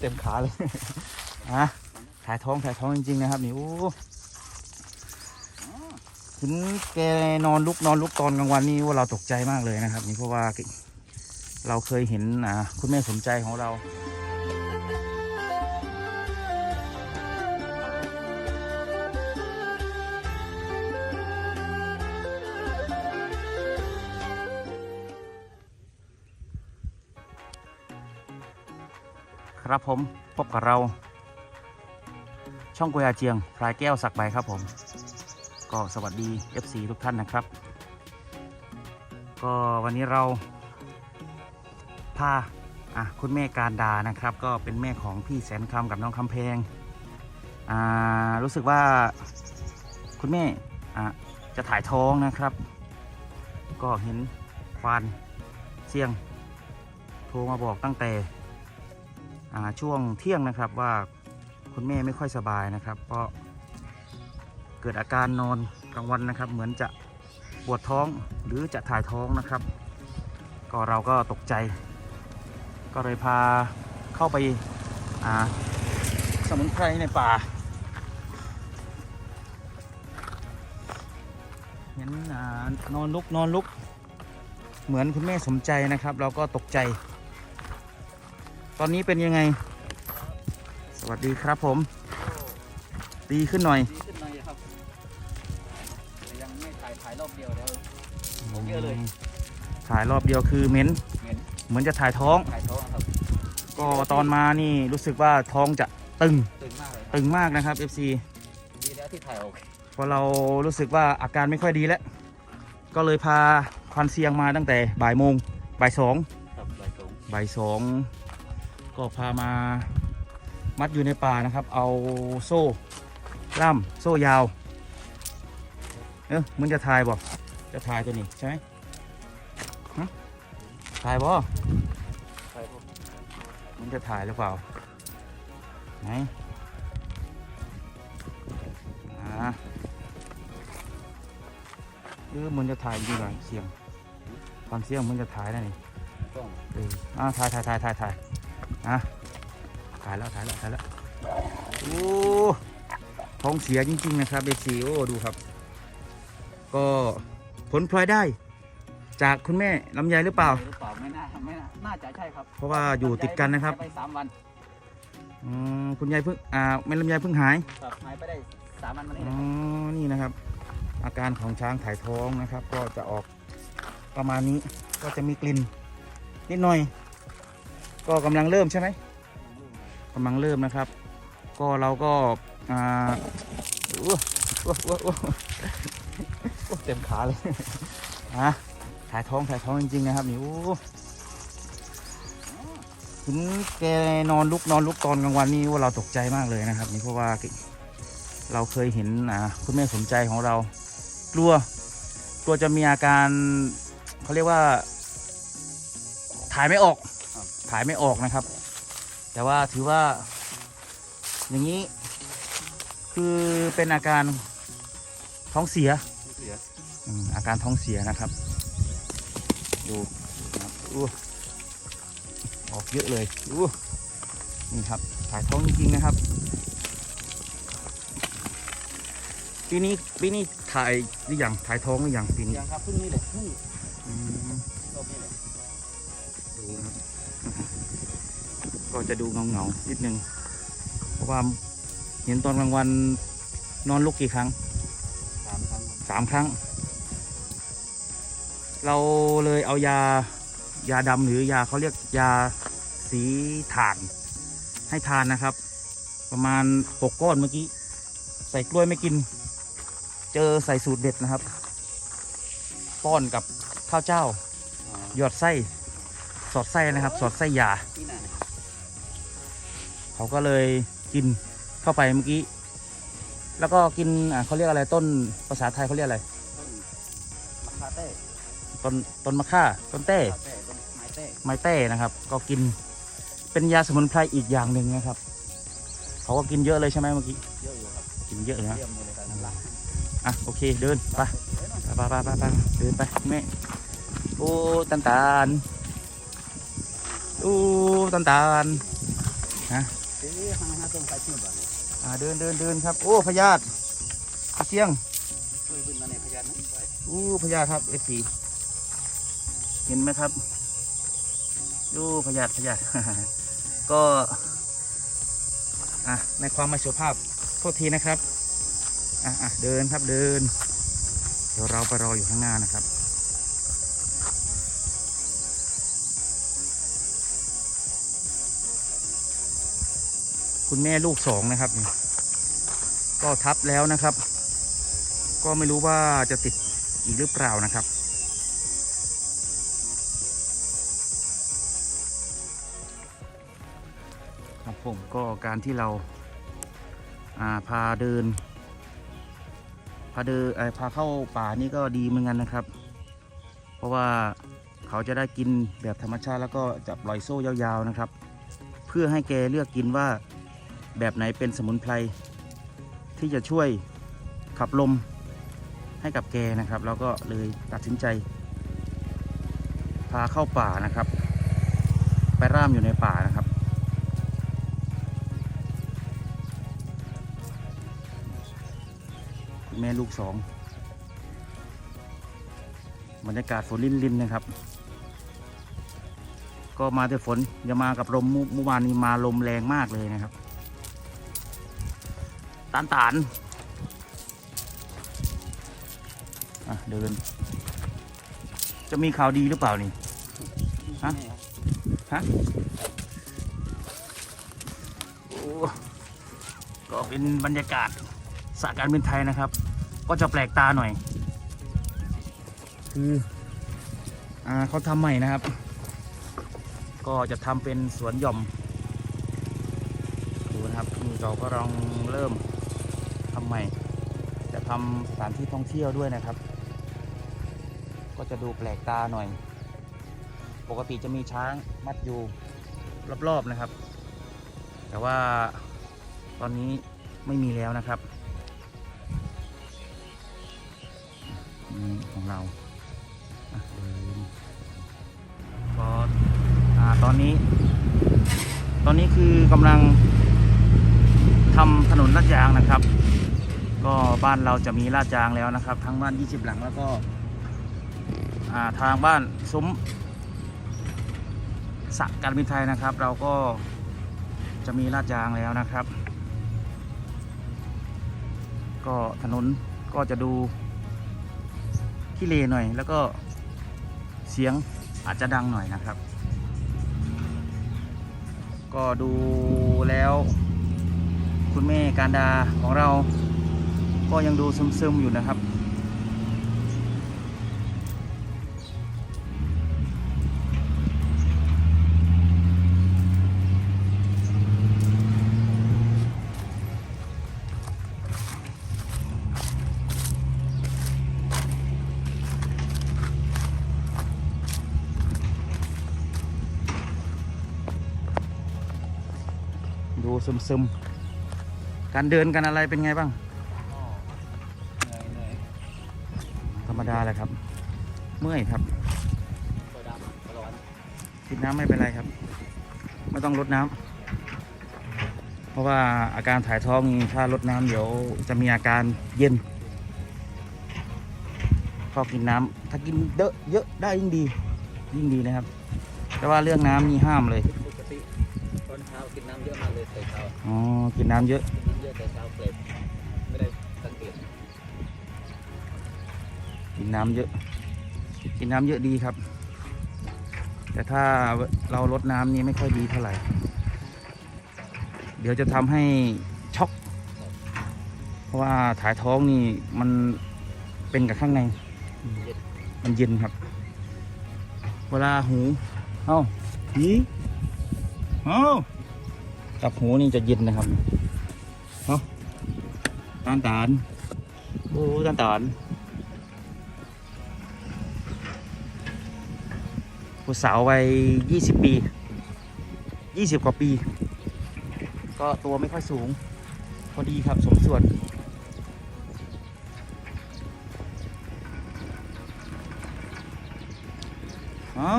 เต็มขาเลยอะถ่ายท้องถ่ายท้องจริงๆนะครับนี่โอ้ถึงแกนอนลุกนอนลุกตอนกลางวันนี่ว่าเราตกใจมากเลยนะครับ นี่เพราะว่าเราเคยเห็นอ่าคุณแม่สมใจของเรา ครับผมพบกับเรา ช่องกุยอาเจียงพลายแก้วสักใบครับผม ก็สวัสดี FC ทุกท่านนะครับ ก็วันนี้เราพาอะคุณแม่การดานะครับ ก็เป็นแม่ของพี่แสนคำกับน้องคำแพงอ่ารู้สึกว่าคุณแม่อะจะถ่ายท้องนะครับ ก็เห็นควานเสียงโทรมาบอกตั้งแต่ ช่วงเที่ยงนะครับว่าคุณแม่ไม่ค่อยสบายนะครับเพราะเกิดอาการนอนกลางวันนะครับ เหมือนจะปวดท้องหรือจะถ่ายท้องนะครับ ก็เราก็ตกใจ ก็เลยพาเข้าไปาสมุนไพรในป่าเห็นอนอนลุกนอนลุก เหมือนคุณแม่สมใจนะครับ เราก็ตกใจ ตอนนี้เป็นยังไง สวัสดีครับผม ดีขึ้นหน่อย ดีขึ้นหน่อยครับแต่ยังไม่ถ่ายถ่ายรอบเดียวแล้วเยอะเลย ถ่ายรอบเดียวคือเหม็นเหม็นเหมือนจะถ่ายท้อง ถ่ายท้องครับก็ตอนมานี่รู้สึกว่าท้องจะตึง ตึงมากเลยครับตึงมากนะครับ FC ดีแล้วที่ถ่ายออกเพราะเรารู้สึกว่าอาการไม่ค่อยดีแล้ว ก็เลยพาควันเสียงมาตั้งแต่บ่ายโมงบ่ายสองครับลายตรงบ่ายสอง ก็พามามัดอยู่ในป่านะครับ เอาโซ่ล่ามโซ่ยาว เออมึงจะถ่ายบ่จะถ่ายตัวนี้ใช่ไหมฮะถ่ายบ่ถ่ายพวกมึงจะถ่ายหรือเปล่าไหนอ่าเออมึงจะถ่ายจริงเหรอเสียงฟังเสียงมึงจะถ่ายได้นี่กล้องเอออ่าถ่ายถ่ายถ่ายถ่ายถ่าย อะถ่ายแล้วถ่ายแล้วถ่ายแล้วโอ้ท้องเสียจริง ๆ นะครับเบซีโอ้ดูครับ ก็ผลพลอยได้ จากคุณแม่ลำไยหรือเปล่า หรือเปล่าไม่น่าไม่น่าน่าจะใช่ครับเพราะว่าอยู่ติดกันนะครับหายไปสามวันอืมคุณยายเพิ่งอ่าแม่ลำไยเพิ่งหายครับหายไปได้สามวันมานี้อ๋นะอนี่นะครับ อาการของช้างถ่ายท้องนะครับ ก็จะออกประมาณนี้ก็จะมีกลิ่นนิดหน่อย ก็กำลังเริ่มใช่ไหมกำลังเริ่มนะครับ ก็เราก็อ่าอ้วอ้วอ้วอ้วอ้วเต็มขาเลยอะถ่ายท้องถ่ายท้องจริงๆนะครับนี่โอ้เห็นแกนอนลุกนอนลุกตอนกลางวันนี่ว่าเราตกใจมากเลยนะครับ นี่เพราะว่าเราเคยเห็นอ่าคุณแม่สมใจของเรา กลัวกลัวจะมีอาการเขาเรียกว่า ถ่ายไม่ออก ถ่ายไม่ออกนะครับ แต่ว่าถือว่า อย่างนี้ คือเป็นอาการท้องเสียเสียอืมอาการท้องเสียนะครับดูนะครับอู้ออกเยอะเลยอู้นี่ครับถ่ายท้องจริงๆนะครับ ปีนี้ปีนี้ถ่ายหรือยังถ่ายท้องหรือยังปีนี้ยังครับเพิ่งนี่เลยเพิ่ง ก็จะดูเงาเงานิดนึงเพราะว่าเห็นตอนกลางวันนอนลุกกี่ครั้งสามครั้งสามครั้ง เราเลยเอายายาดำหรือยาเขาเรียกยาสีถ่าน ให้ทานนะครับ ประมาณหกก้อนเมื่อกี้ ใส่กล้วยไม่กิน เจอใส่สูตรเด็ดนะครับ ป้อนกับข้าวเจ้า หยอดไส้ สอดไส้นะครับ สอดไส้ยา เขาก็เลยกินเข้าไปเมื่อกี้ แล้วก็กินอ่าเขาเรียกอะไรต้นภาษาไทยเขาเรียกอะไรต้นมะขามเต้ต้นต้นมะค่าต้นเต้ มะขามเต้ต้นไม้เต้ไม้เต้นะครับ ก็กินเป็นยาสมุนไพรอีกอย่างหนึ่งนะครับ เขาก็กินเยอะเลยใช่ไหมเมื่อกี้ เยอะอยู่ครับกินเยอะเลยนะเยี่ยมเลยครับนั่นละอะโอเคเดินไปไปไปไปไปเดินไปแม่โอ้ตันตาลโอ้ตันตาลฮะเอ๊ะ ห้างห้าต้นไฟชื่อบ่อ่าเดินเดินเดินครับ โอ้พญาตเสียงช่วยบึ้นมาในพยานนะไปอู้พญาครับเอฟซีเห็นไหมครับดูพญาตพญาตก็อะในความไม่สุภาพโทษทีนะครับอะอะเดินครับเดิน เดี๋ยวเราไปรออยู่ข้างหน้านะครับ คุณแม่ลูกสองนะครับ ก็ทับแล้วนะครับ ก็ไม่รู้ว่าจะติดอีกหรือเปล่านะครับครับผมก็การที่เราาพาเดิน พาเดินพาเข้าป่านี่ก็ดีเหมือนกันนะครับ เพราะว่าเขาจะได้กินแบบธรรมชาติแล้วก็จะปล่อยโซ่ยาวๆนะครับ เพื่อให้แกเลือกกินว่า แบบไหนเป็นสมุนไพรที่จะช่วยขับลมให้กับแกนะครับ แล้วก็เลยตัดสินใจ พาเข้าป่านะครับ ไปร่ามอยู่ในป่านะครับ แม่ลูกสองบรรยากาศฝนลินๆนะครับ ก็มาแต่ฝนอย่ามากับลมมื่อเมื่อวานนี้มาลมแรงมากเลยนะครับ ตานตานอะเดิน จะมีข่าวดีหรือเปล่านี่ ฮะ ฮะโอ้ก็เป็นบรรยากาศสระการบินไทยนะครับ ก็จะแปลกตาหน่อย คือ อ่าเขาทำใหม่นะครับ ก็จะทำเป็นสวนหย่อมดูนะครับนี่เราก็ลองเริ่ม ทำใหม่ จะทำสถานที่ท่องเที่ยวด้วยนะครับ ก็จะดูแปลกตาหน่อย ปกติจะมีช้างมัดอยู่รอบๆนะครับ แต่ว่าตอนนี้ไม่มีแล้วนะครับนี่ของเราก็อ่าตอนนี้ ตอนนี้คือกำลังทำถนนลาดยางนะครับ ก็บ้านเราจะมีลาดยางแล้วนะครับ ทั้งบ้าน 20 หลังแล้วก็ทางบ้านซุ้มสระการบินไทยนะครับ เราก็จะมีลาดยางแล้วนะครับ ก็ถนนก็จะดูขี้เลหน่อย แล้วก็เสียงอาจจะดังหน่อยนะครับ ก็ดูแล้ว คุณแม่การดาของเรา ก็ยังดูซึมๆอยู่นะครับ ดูซึมๆ การเดินกันอะไรเป็นไงบ้าง ดาแหละครับ เมื่อยครับตัวดำร้อนกินน้ำไม่เป็นไรครับ ไม่ต้องลดน้ำเพราะว่าอาการถ่ายท้องนี่ถ้าลดน้ำเดี๋ยวจะมีอาการเย็นก็กินน้ำถ้ากินเยอะเยอะได้ยิ่งดี ยิ่งดีนะครับ แต่ว่าเรื่องน้ำนี่ห้ามเลยปกติตอนเช้ากินน้ำเยอะมากเลยแต่เช้าอ๋อกินน้ำเยอะกินน้ำเยอะแต่เช้าเกล็ด กินน้ำเยอะ กินน้ำเยอะดีครับ แต่ถ้าเราลดน้ำนี่ไม่ค่อยดีเท่าไหร่ เดี๋ยวจะทำให้ช็อก เพราะว่าถ่ายท้องนี่มันเป็นกับข้างใน มันเย็นครับ เวลาหูเอ้าหีเอ้ากับหูนี่จะเย็นนะครับเอ้าตานตานโอ้ตานตาน ผู้สาววัย20 ปี 20 กว่าปี ก็ตัวไม่ค่อยสูง พอดีครับสมส่วนเอา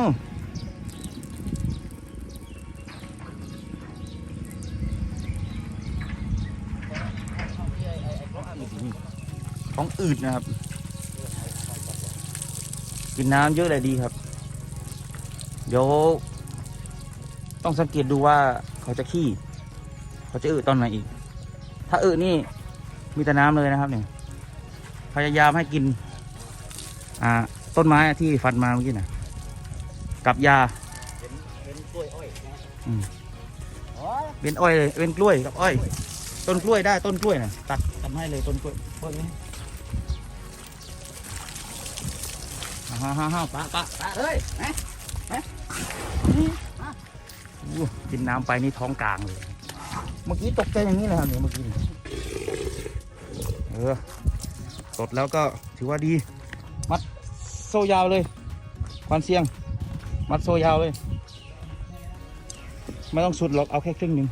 ท้องอืดนะครับ กินน้ำเยอะเลยดีครับ เดี๋ยวต้องสังเกตดูว่าเขาจะขี้ เขาจะอึตอนไหนอีก ถ้าอึนี่มีแต่น้ำเลยนะครับเนี่ยพยายามให้กิน อ่า ต้นไม้ที่ฟันมาเมื่อกี้นะกับยาเป็นเป็นกล้วยอ้อยนะอืมอ๋อเป็นอ้อยเลยเป็นกล้วยกับอ้อย ต้นกล้วยได้ต้นกล้วยนะตัดตัดให้เลยต้นกล้วยต้นนี้ฮ่าฮ่าฮ่าปะปะตาเฮ้ยนะอู้ กินน้ำไปนี่ท้องกลางเลย เมื่อกี้ตกใจอย่างนี้เลยครับเนี่ยเมื่อกี้เออสดแล้วก็ถือว่าดี มัดโซ่ยาวเลยควันเสียง มัดโซ่ยาวเลย ไม่ต้องสุดหรอกเอาแค่ครึ่งหนึ่ง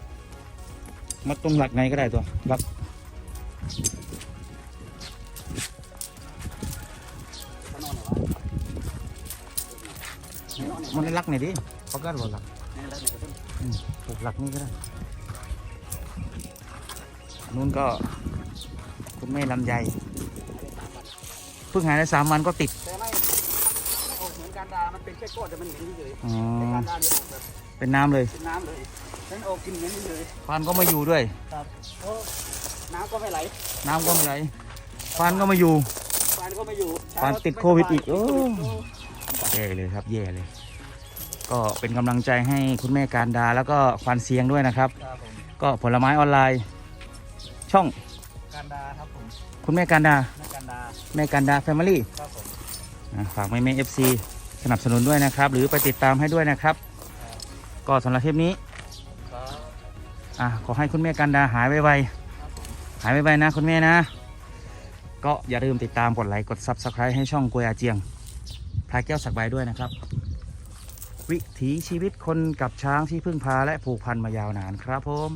มัดตรงหลักในก็ได้ตัวหลัก วะมันหลักไหนอยดิเขาก็หลักนี่แล้วเนี่ยก็ต้องปลูกหลักนี่ก็ได้นู่นก็ คุณแม่ลำไยเพิ่งหายได้สามวันก็ติดแต่ไม่โอ้เหมือนการดา มันเป็นแค่ก้อนแต่มันเหม็นเฉยอ๋อๆแต่การดาเนี่ยแบบเป็นน้ำเลยเป็นน้ำเลยฉันโอ้กินเหม็นเฉยควันก็ไม่อยู่ด้วยๆครับโอ้น้ำก็ไม่ไหล น้ำก็ไม่ไหลควันก็ไม่อยู่ฟานก็ไม่อยู่ฟานติดโควิดอีกโอ้แย่เลยครับแย่เลย ก็เป็นกำลังใจให้คุณแม่การดาแล้วก็ควันเสียงด้วยนะครับ ครับผมก็ผลไม้ออนไลน์ ช่องการดาครับผมคุณแม่การดา นักการดาแม่การดาแฟมิลี่ครับผมฝากแม่แม่เอฟซีสนับสนุนด้วยนะครับ หรือไปติดตามให้ด้วยนะครับ ก็สำหรับเทปนี้ครับอะขอให้คุณแม่กันดาหายไวครับผมๆหายไวๆนะคุณแม่นะ ก็อย่าลืมติดตามกดไลค์กด Subscribe ให้ช่องกวยอาเจียงพาแก้วสักใบด้วยนะครับ วิถีชีวิตคนกับช้างที่พึ่งพาและผูกพันมายาวนานครับผม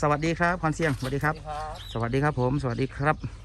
สวัสดีครับคอนเสียงสวัสดีครับครับสวัสดีครับผม สวัสดีครับ